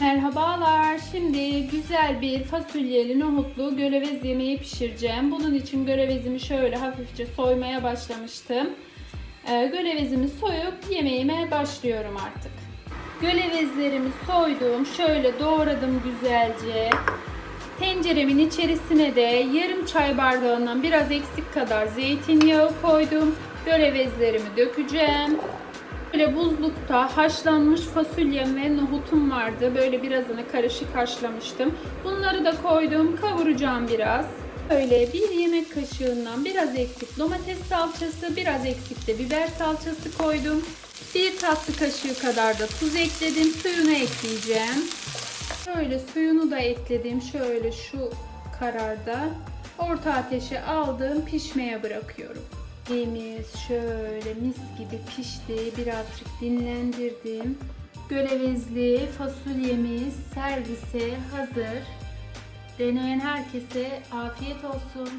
Merhabalar. Şimdi güzel bir fasulyeli nohutlu görevez yemeği pişireceğim. Bunun için görevezimi şöyle hafifçe soymaya başlamıştım. Ee, görevezimi soyup yemeğime başlıyorum artık. Gölevezlerimi soydum. Şöyle doğradım güzelce. Tenceremin içerisine de yarım çay bardağından biraz eksik kadar zeytinyağı koydum. Gölevezlerimi dökeceğim. Böyle buzlukta haşlanmış fasulyem ve nohutum vardı. Böyle birazını karışık haşlamıştım. Bunları da koydum. Kavuracağım biraz. Böyle bir yemek kaşığından biraz eksik domates salçası, biraz eksik de biber salçası koydum. Bir tatlı kaşığı kadar da tuz ekledim. Suyunu ekleyeceğim. Şöyle suyunu da ekledim. Şöyle şu kararda. Orta ateşe aldım. Pişmeye bırakıyorum. Yemeğimiz şöyle mis gibi pişti. Birazcık dinlendirdim. Gölevezli fasulyemiz servise hazır. Deneyen herkese afiyet olsun.